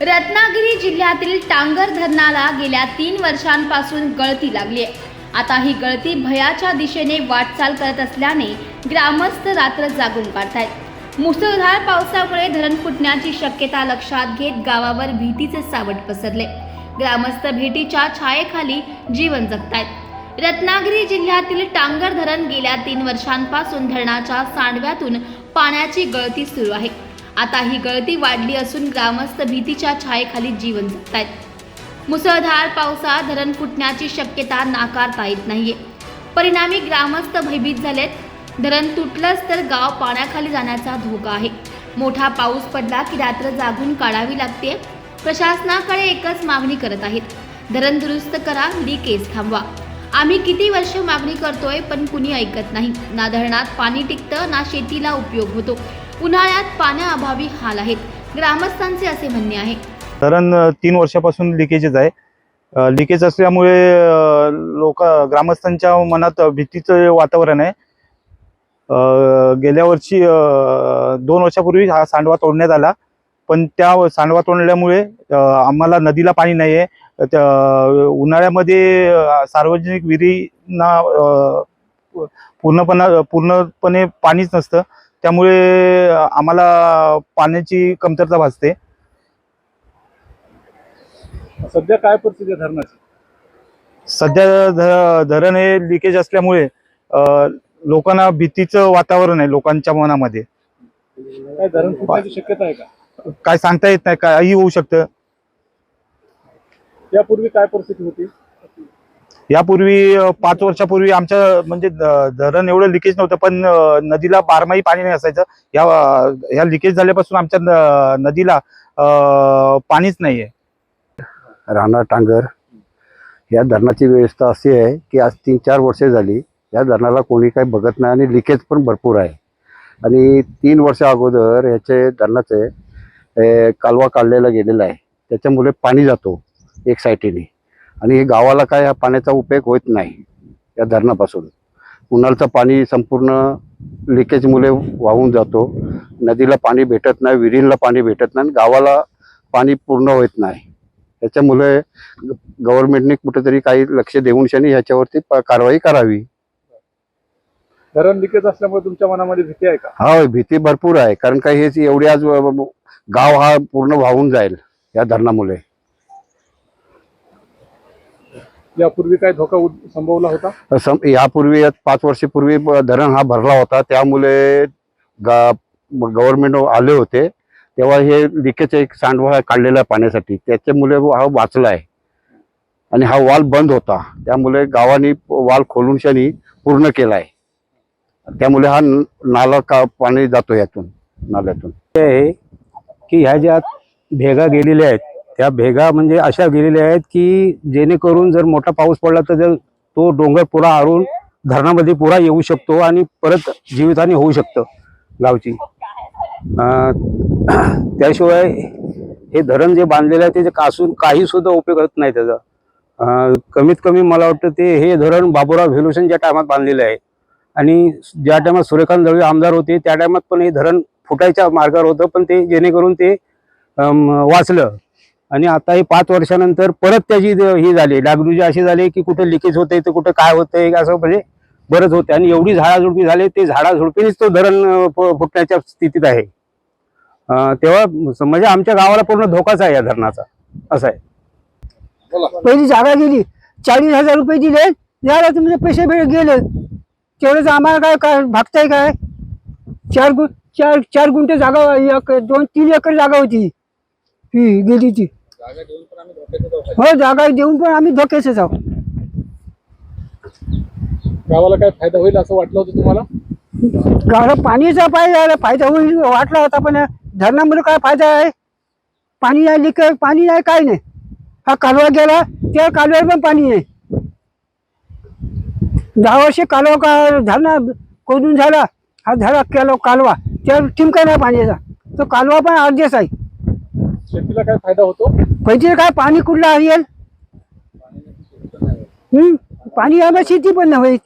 रत्नागिरी जिल्ह्यातील टांगर धरणाला गेल्या तीन वर्षांपासून गळती लागली आहे. आता ही गळती भयाच्या दिशेने वाटचाल करत असल्याने ग्रामस्थ रात्र जागून काढतायत. मुसळधार पावसामुळे धरण फुटण्याची शक्यता लक्षात घेत गावावर भीतीचे सावट पसरले. ग्रामस्थ भेटीच्या छायेखाली जीवन जगतायत. रत्नागिरी जिल्ह्यातील टांगर धरण गेल्या तीन वर्षांपासून धरणाच्या सांडव्यातून पाण्याची गळती सुरू आहे. आता ही गळती वाढली असून ग्रामस्थ भीतीच्या छायेखाली जीवन जगतायत. मुसळधार पावसात धरण फुटण्याची शक्यता नाकारता येत नाहीये. परिणामी ग्रामस्थ भयभीत झालेत. धरण तुटलंच तर गाव पाण्याखाली जाण्याचा धोका आहे. मोठा पाऊस पडला की रात्र जागून काढावी लागते. प्रशासनाकडे एकच मागणी करत आहेत. धरण दुरुस्त करा लिकेज थांबवा. आम्ही किती वर्ष मागणी करतोय पण कुणी ऐकत नाही. ना धरणात पाणी टिकतं ना शेतीला उपयोग होतो. उन्हाळ्यात पाण्याअभावी हाल आहेत. ग्रामस्थांचे असे म्हणणे आहे. धरण तीन वर्षापासून लिकेजेस आहे. लिकेज असल्यामुळे लोक ग्रामस्थांच्या मनात भीतीचं वातावरण आहे. गेल्या वर्षी दोन वर्षापूर्वी हा सांडवा तोडण्यात आला. पण त्या सांडवा तोडल्यामुळे आम्हाला नदीला पाणी नाही आहे त्या उन्हाळ्यामध्ये सार्वजनिक विहिरींना पूर्णपणा पूर्णपणे पाणीच नसतं. त्यामुळे आम्हाला पाण्याची कमतरता भासते. सध्या काय परिस्थिती आहे धरणाची? सध्या धरण हे लिकेज असल्यामुळे लोकांना भीतीचं वातावरण आहे लोकांच्या मनामध्ये. काय धरण फुटण्याची शक्यता आहे का? काय सांगता येत नाही काही होऊ शकतं. यापूर्वी काय परिस्थिती होती? यापूर्वी पाच वर्षापूर्वी आमच्या म्हणजे धरण एवढं लिकेज नव्हतं पण नदीला बारमाही पाणी नाही असायचं. या ह्या लिकेज झाल्यापासून आमच्या न- नदीला पाणीच नाही आहे राणा टांगर. या धरणाची व्यवस्था अशी आहे की आज तीन चार वर्षे झाली या धरणाला कोणी काही बघत नाही आणि लिकेज पण भरपूर आहे. आणि तीन वर्षा अगोदर याचे धरणाचे कालवा काढलेला गेलेला आहे. त्याच्यामुळे पाणी जातो एक साईटीने. आणि हे गावाला काय पाण्याचा उपयोग होत नाही या धरणापासून. उन्हाळचं पाणी संपूर्ण लिकेजमुळे वाहून जातो. नदीला पाणी भेटत नाही विहिरीला पाणी भेटत नाही आणि गावाला पाणी पूर्ण होत नाही. त्याच्यामुळे गव्हर्नमेंटने कुठेतरी काही लक्ष देऊन शनी ह्याच्यावरती कारवाई करावी. धरण लिकेज असल्यामुळे तुमच्या मनामध्ये भीती आहे का? हा भीती भरपूर आहे. कारण काही हेच एवढी आज गाव हा पूर्ण वाहून जाईल या धरणामुळे. यापूर्वी काय धोका संभवला होता? सम- यापूर्वी या पाच वर्षापूर्वी ब- धरण हा भरला होता. त्यामुळे गव्हर्नमेंट आले होते. तेव्हा हे लिकेज एक सांडवा काढलेला आहे पाण्यासाठी. त्याच्यामुळे हा वाचला आहे. आणि हा वाल बंद होता. त्यामुळे गावाने वाल खोलून शनी पूर्ण केला आहे. त्यामुळे हा न- नाला का पाणी जातो यातून नाल्यातून. आहे की ह्या ज्या भेगा गेलेल्या आहेत त्या भेगा म्हणजे अशा गेलेल्या आहेत की जेणेकरून जर मोठा पाऊस पडला तर तो डोंगर पुरा आरून धरणामध्ये पुरा येऊ शकतो आणि परत जीवितहानी होऊ शकतं गावची. त्याशिवाय हे धरण जे बांधलेलं आहे त्याचे कासून काही सुद्धा उपयोग होत नाही त्याचा. कमीत कमी मला वाटतं ते हे धरण बाबुराव व्हेल्युशन ज्या टायमात बांधलेलं आहे. आणि ज्या टायमात सूर्यकांत दळवी आमदार होते त्या टायमात पण हे धरण फुटायच्या मार्गावर होतं पण ते जेणेकरून ते वाचलं. आणि आता हे पाच वर्षानंतर परत त्याची ही झाली. डागडुजी अशी झाली की कुठे लिकेज होते तर कुठे काय होतंय असं म्हणजे बरंच होते आणि एवढी झाडाझुडपी झाली ते झाडाझुडपीनेच तो धरण फुटण्याच्या स्थितीत आहे. तेव्हा म्हणजे आमच्या गावाला पूर्ण धोकाच आहे या धरणाचा. असं आहे. पहिली जागा गेली. चाळीस हजार रुपये दिले. झाला तुमचे पैसे भेट गेले. तेवढंच आम्हाला काय काय भागताय काय? चार गु चार चार गुंठे जागा एक दोन तीन एकर जागा होती. ही गेली ती. हो जागा देऊन पण आम्ही धोक्याचे आहोत गावाला काय फायदा होईल असं वाटलं होतं तुम्हाला? गावाला पाणीचा पाहिजे फायदा होईल वाटला होता पण धरणामुळे काय फायदा आहे? पाणी नाही लिक पाणी नाही काय नाही. हा कालवा गेला त्या कालव्यावर पण पाणी नाही दहा वर्ष कालवा का झाला खोदून झाला हा झाला केला कालवा. त्यावर ठिमका नाही पाण्याचा तो कालवा पण अर्धेच आहे. शेतीला काय फायदा होतो? पैसे काय पाणी कुठलं येईल हम्म पाणी आलं शेती पण नाही होईल